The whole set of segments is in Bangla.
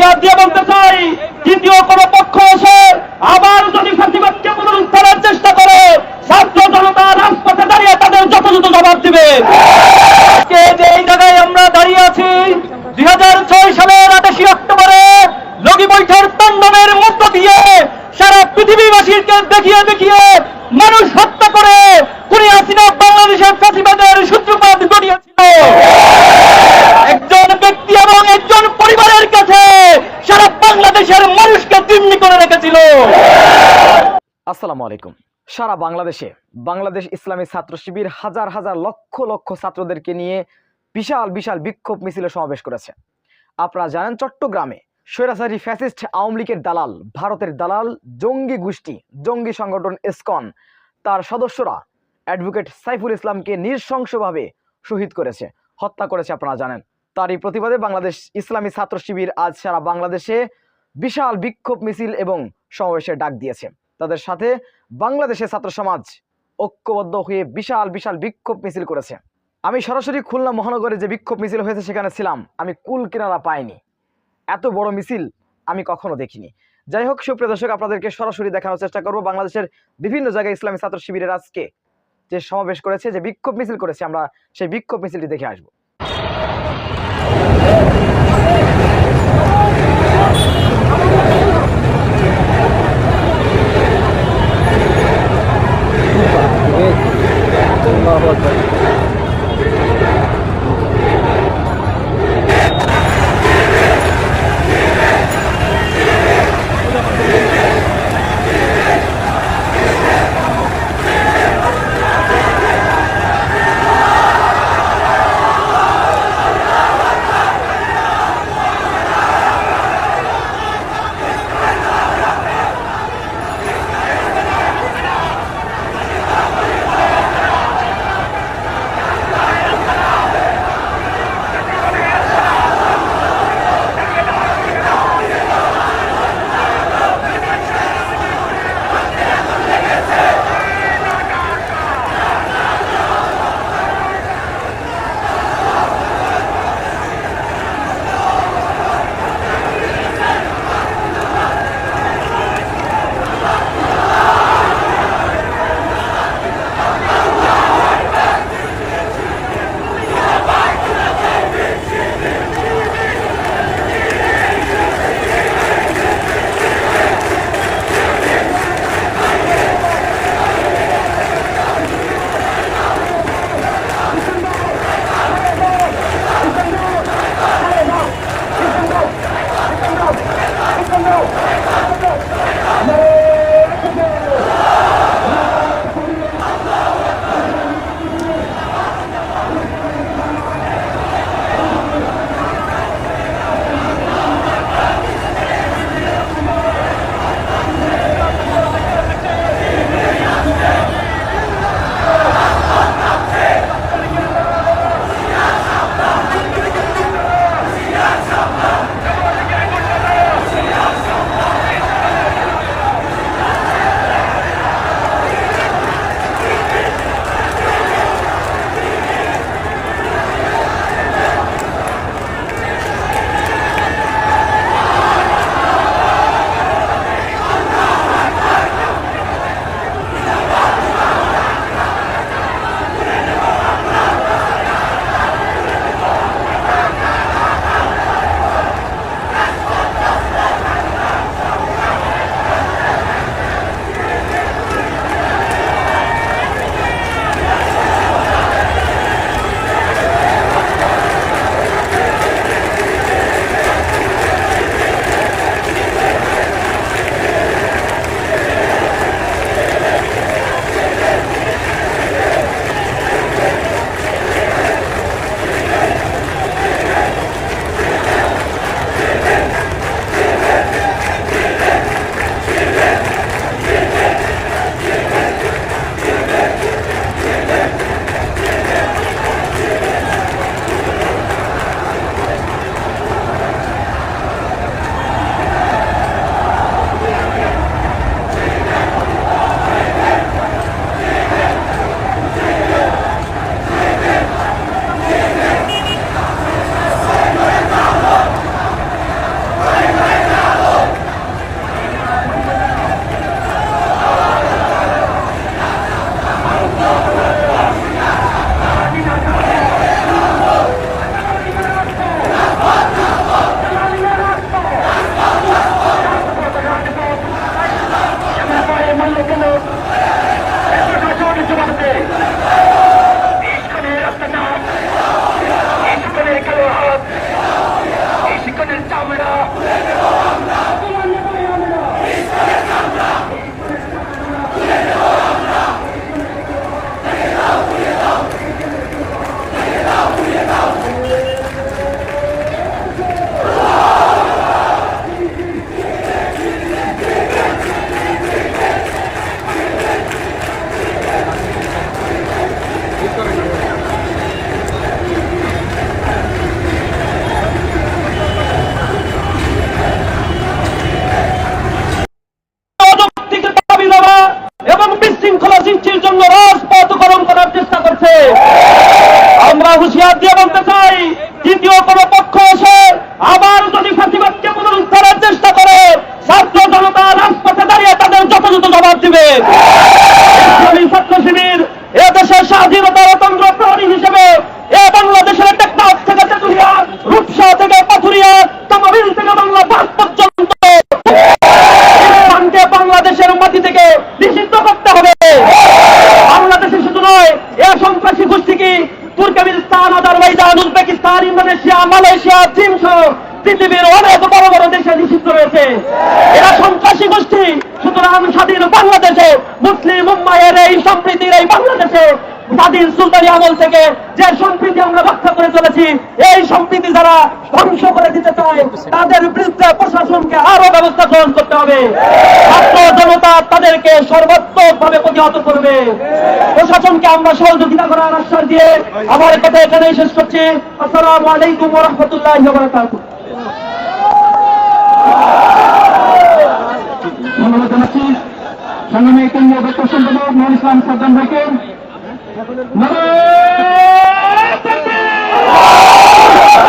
হুঁশিয়ার দিয়ে বলতে চাই তৃতীয় কোন পক্ষ এসে আবার যদি ফাঁসিবাদকে পুনরুদ্ধারের চেষ্টা করে ছাত্র জনতা রাজপথে দাঁড়িয়ে তাদের যথাযথ জবাব দিবে। এই জায়গায় আমরা দাঁড়িয়ে আছি, দুই হাজার ছয় সালের আঠাশি অক্টোবরে লগি বৈঠের তাণ্ডবের মধ্য দিয়ে সারা পৃথিবীবাসীকে দেখিয়ে দেখিয়ে মানুষ হত্যা করে কুড়ি হাসিনা বাংলাদেশের ফাঁসিবাদের সূত্রপাত ঘটিয়েছিল একজন ব্যক্তি এবং একজন পরিবারের কাছে সারা বাংলাদেশের মানুষকে জিম্মি করে রেখেছিল আসসালামু আলাইকুম। সারা বাংলাদেশে বাংলাদেশ ইসলামী ছাত্র শিবির হাজার হাজার লক্ষ লক্ষ ছাত্রদেরকে নিয়ে বিশাল বিশাল বিক্ষোভ মিছিলে সমাবেশ করেছে। আপনারা জানেন চট্টগ্রামে স্বৈরাচারী ফ্যাসিস্ট আওয়ামী লীগের দালাল, ভারতের দালাল, জঙ্গি গোষ্ঠী, জঙ্গি সংগঠন ইসকন তার সদস্যরা অ্যাডভোকেট সাইফুল ইসলামকে নৃশংসভাবে শহীদ করেছে, হত্যা করেছে আপনারা জানেন। তারই প্রতিবাদে বাংলাদেশ ইসলামী ছাত্র শিবির আজ সারা বাংলাদেশে বিশাল বিক্ষোভ মিছিল এবং সমাবেশের ডাক দিয়েছে। তাদের সাথে বাংলাদেশের ছাত্র সমাজ ঐক্যবদ্ধ হয়ে বিশাল বিশাল বিক্ষোভ মিছিল করেছে। আমি সরাসরি খুলনা মহানগরে যে বিক্ষোভ মিছিল হয়েছে সেখানে ছিলাম, আমি কুল কিনারা পাইনি। এত বড় মিছিল আমি কখনো দেখিনি। যাই হোক, সুপ্রিয় দর্শক, আপনাদেরকে সরাসরি দেখানোর চেষ্টা করব বাংলাদেশের বিভিন্ন জায়গায় ইসলামী ছাত্র শিবিরের আজকে যে সমাবেশ করেছে, যে বিক্ষোভ মিছিল করেছে, আমরা সেই বিক্ষোভ মিছিলটি দেখে আসব। স্বাধীনতা অতন্ত্র হিসেবে এ বাংলাদেশের টেকনাফ থেকে তেতুলিয়া রূপসা থেকে পাথুরিয়া, তামাবিল থেকে বাংলা বাস পর্যন্ত। বাংলাদেশের মাটি থেকে নিষিদ্ধ করতে হবে। বাংলাদেশে শুধু নয়, এ সন্ত্রাসী গোষ্ঠীকে Turkmenistan, Azerbaijan, Uzbekistan, Indonesia, Malaysia, চীন পৃথিবীর অনেক বড় বড় দেশে নিষিদ্ধ রয়েছে। এরা সন্ত্রাসী গোষ্ঠী, সুতরাং স্বাধীন বাংলাদেশে মুসলিম মুম্বাইয়ের এই সম্প্রীতির এই বাংলাদেশে স্বাধীন সুলতানি আমল থেকে যে সম্প্রীতি আমরা রক্ষা করে চলেছি, এই সম্প্রীতি যারা ধ্বংস করে দিতে চায়, তাদের বিরুদ্ধে প্রশাসনকে আরও ব্যবস্থা গ্রহণ করতে হবে। ছাত্র জনতা তাদেরকে সর্বাত্মক ভাবে প্রতিহত করবে। প্রশাসনকে আমরা সহযোগিতা করার আশ্বাস দিয়ে আমার কথা এখানেই শেষ করছি। আসসালামু আলাইকুম রহমতুল্লাহ সংগ্রামী কেন্দ্রীয় সম্পাদক মহান ইসলাম সাদ্দাম ভাইকে। নারায়ণ তাকবীর!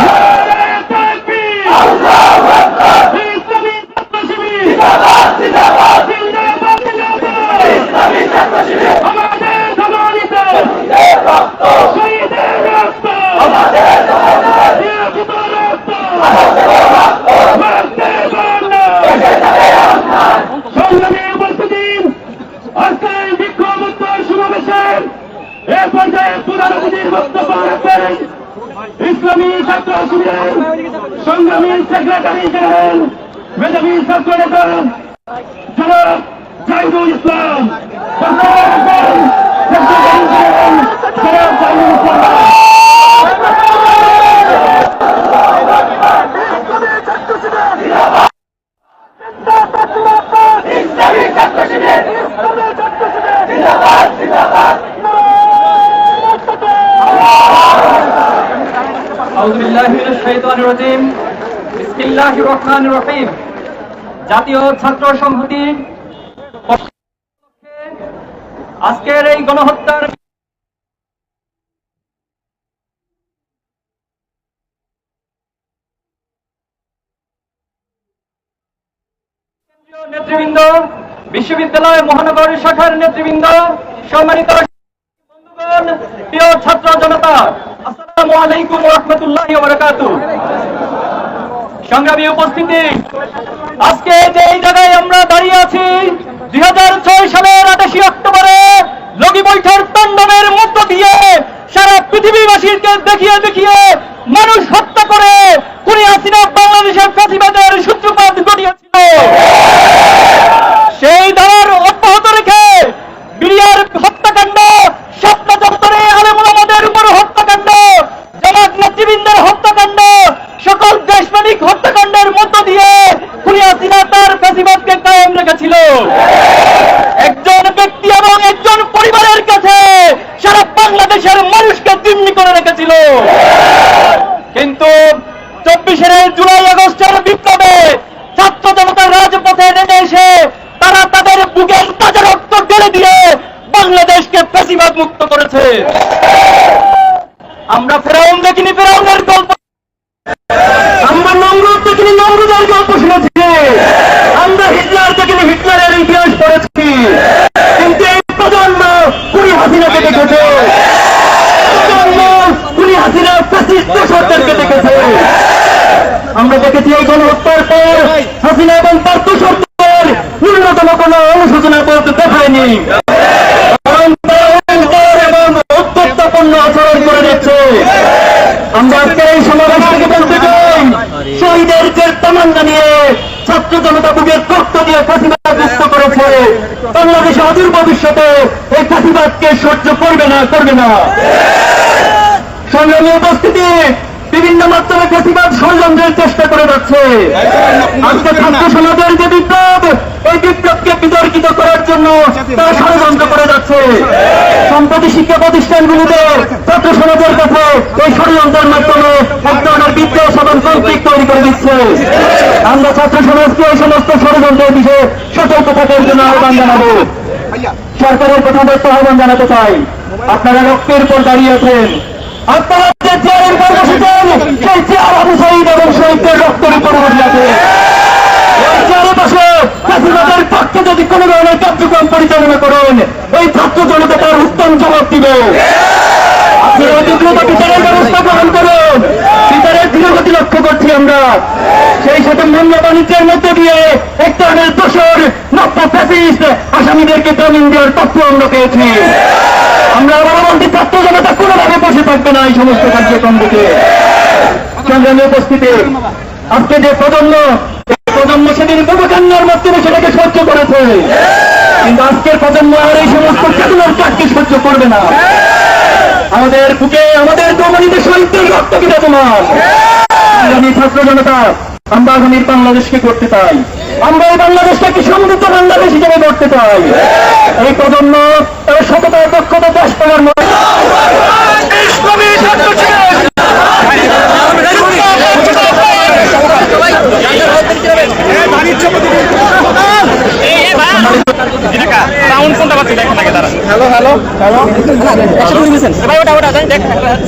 নারায়ণ তাকবীর! ইসলামী ছাত্র শিবির! জিন্দাবাদ, জিন্দাবাদ! আমাদের সমানিতে! শহীদের রক্ত! নিরাপদ রক্ত! মারতে পারলে! সংগ্রামী উপস্থিতি আজকে এই বিক্ষোভ উত্তর সমাবেশে এ পর্যায়ে প্রধান অতিথির বক্তব্য রাখবেন ইসলামী ছাত্র শিবিরের সংগ্রামী সেক্রেটারি জেনারেল মেধাবী ছাত্র নেতা জাতীয় ছাত্র সংহতি আজকের এই গণহত্যার নেতৃবৃন্দ, বিশ্ববিদ্যালয় মহানগর শাখার নেতৃবৃন্দ, সম্মানিত বন্ধুগণ, প্রিয় ছাত্র জনতা, আসসালামু আলাইকুম রহমতুল্লাহ সংগ্রামী উপস্থিতি আজকে যে এই জায়গায় আমরা দাঁড়িয়ে আছি দুই সালের আঠাশি অক্টোবরে লগি বৈঠের তাণ্ডবের মধ্য দিয়ে সারা পৃথিবীবাসীকে দেখিয়ে দেখিয়ে মানুষ হত্যা করে কুড়ি হাসিনা বাংলাদেশের প্রতিবাদের সূত্রপাত ঘটিয়েছিল সেই ধারার অব্যাহত রেখে বিরিয়ার হত্যাকাণ্ড স্বপ্ন দপ্তরে আলেমুল আমাদের উপর হত্যাকাণ্ড জামাত নেতৃবৃন্দের হত্যাকাণ্ড সকল দেশমানিক হত্যাকাণ্ডের মধ্য দিয়ে খুনি হাসিনা তার ফেসিবাদকে কায়েম রেখেছিল একজন ব্যক্তি এবং একজন পরিবারের কাছে সারা বাংলাদেশের মানুষকে জিম্মি করে রেখেছিল কিন্তু চব্বিশের জুলাই আগস্টের বিপ্লবে ছাত্র জনতার রাজপথে নেমে এসে তারা তাদের বুকের তাজা রক্ত ঢেলে দিয়ে বাংলাদেশকে ফেসিবাদ মুক্ত করেছে আমরা ফেরাউন দেখিনি, ফেরাউনের গল্প। আমরা নমরুদ দেখিনি, নমরুদের গল্প শুনেছি। আমরা হিটলার দেখিনি, হিটলারের ইতিহাস পড়েছি। কিন্তু এই প্রজন্ম কুড়ি হাসিনাকে দেখেছে। কুড়ি হাসিনার ফ্যাসিস্ট সরকারকে দেখেছে। আমরা দেখেছি এই গণহত্যার পর হাসিনা এবং তার সরকার ন্যূনতম কোন অনুশোচনা বলতে দেখায়নি বরং তারা অহংকার এবং উত্তপ্তপূর্ণ আচরণ করে দিচ্ছে আমরা আজকে এই সমাবেশ থেকে বলতে চাই শহীদের যে তামান্না নিয়ে ছাত্র জনতা বুকের রক্ত দিয়ে ফাঁসিবাদ মুক্ত করেছে বাংলাদেশে অদূর ভবিষ্যতে এই ফাঁসিবাদকে সহ্য করবে না করবে না। সংগ্রামী উপস্থিতি বিভিন্ন মাধ্যমে ফেসিবাদ ষড়যন্ত্রের চেষ্টা করে যাচ্ছে। আজকে ছাত্র সমাজের যে বিপ্লব, এই বিপ্লবকে বিতর্কিত করার জন্য তারা ষড়যন্ত্র করে যাচ্ছে। সম্প্রতি শিক্ষা প্রতিষ্ঠানগুলিতে ছাত্র সমাজের কাছে এই ষড়যন্ত্রের মাধ্যমে এক ধরনের বিদ্রোহ সাধন কনফ্লিক্ট তৈরি করে দিচ্ছে। আমরা ছাত্র সমাজকে এই সমস্ত ষড়যন্ত্রের বিষয়ে সতর্ক থাকার জন্য আহ্বান জানাব। সরকারের কথা বলতে আহ্বান জানাতে চাই। আপনারা রক্তের উপর দাঁড়িয়ে আছেন। আপনারা যে চেয়ারের উপর বসেছেন, সেই চেয়ার আবু শহীদ এবং শহীদদের রক্তের উপর বসে পক্ষে যদি কোনো ধরনের কার্যক্রম পরিচালনা করেন এই ছাত্র জনতা তার উত্তম জবাব দিবে। বিচারের ব্যবস্থা গ্রহণ করুন। বিচারের ধীরগতি লক্ষ্য করছি আমরা। সেই সাথে মূল্য বাণিজ্যের মধ্যে দিয়ে এক ধরনের দোষর নব্য আসামিদেরকে জামিন দেওয়ার তথ্য আমরা পেয়েছি। আমরা পরবর্তী ছাত্র জনতা কোনোভাবে বসে থাকবে না এই সমস্ত কার্যক্রম থেকে সংগ্রামী উপস্থিতি। আজকে যে প্রজন্ম প্রজন্ম সেদিন প্রবকান্নার মাধ্যমে সেটাকে সহ্য করেছে। কিন্তু আজকের প্রজন্ম আর এই সমস্ত চেতনার চাকরি সহ্য করবে না। আমাদের বুকে আমাদের কোম্পানিতে শহীদদের রক্ত কি ছাত্র জনতা, আমরা আগামীর বাংলাদেশকে করতে চাই। আমরা এই বাংলাদেশটাকে সমৃদ্ধ বাংলাদেশ হিসেবে করতে চাই। এই প্রজন্ম, তার সততা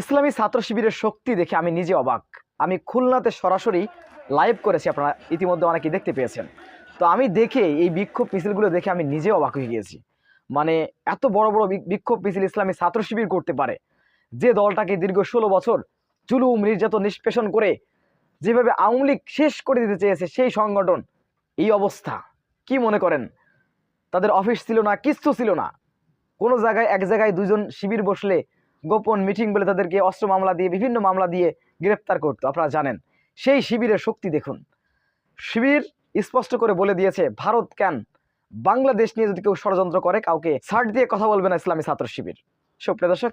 ইসলামী ছাত্র শিবিরের শক্তি দেখে আমি নিজে অবাক। আমি খুলনাতে সরাসরি লাইভ করেছি, আপনারা ইতিমধ্যে অনেকেই দেখতে পেয়েছেন। তো আমি দেখে এই বিক্ষোভ মিছিলগুলো দেখে আমি নিজে অবাক হয়ে গিয়েছি। মানে এত বড় বড় বিক্ষোভ মিছিল ইসলামী ছাত্র শিবির করতে পারে। যে দলটাকে দীর্ঘ ষোলো বছর জুলুম নির্যাতন নিষ্পেষণ করে যেভাবে আওয়ামী লীগ শেষ করে দিতে চেয়েছে সেই সংগঠন, এই অবস্থা কি মনে করেন? তাদের অফিস ছিল না, কিচ্ছু ছিল না। কোনো জায়গায়, এক জায়গায় দুজন শিবির বসলে গোপন মিটিং বলে তাদেরকে অস্ত্র মামলা দিয়ে, বিভিন্ন মামলা দিয়ে গ্রেপ্তার করতো, আপনারা জানেন। সেই শিবিরের শক্তি দেখুন। শিবির স্পষ্ট করে বলে দিয়েছে, ভারত কেন? বাংলাদেশ নিয়ে যদি কেউ ষড়যন্ত্র করে, কাউকে ছাড় দিয়ে কথা বলবে না ইসলামী ছাত্র শিবির। সুপ্রিয় দর্শক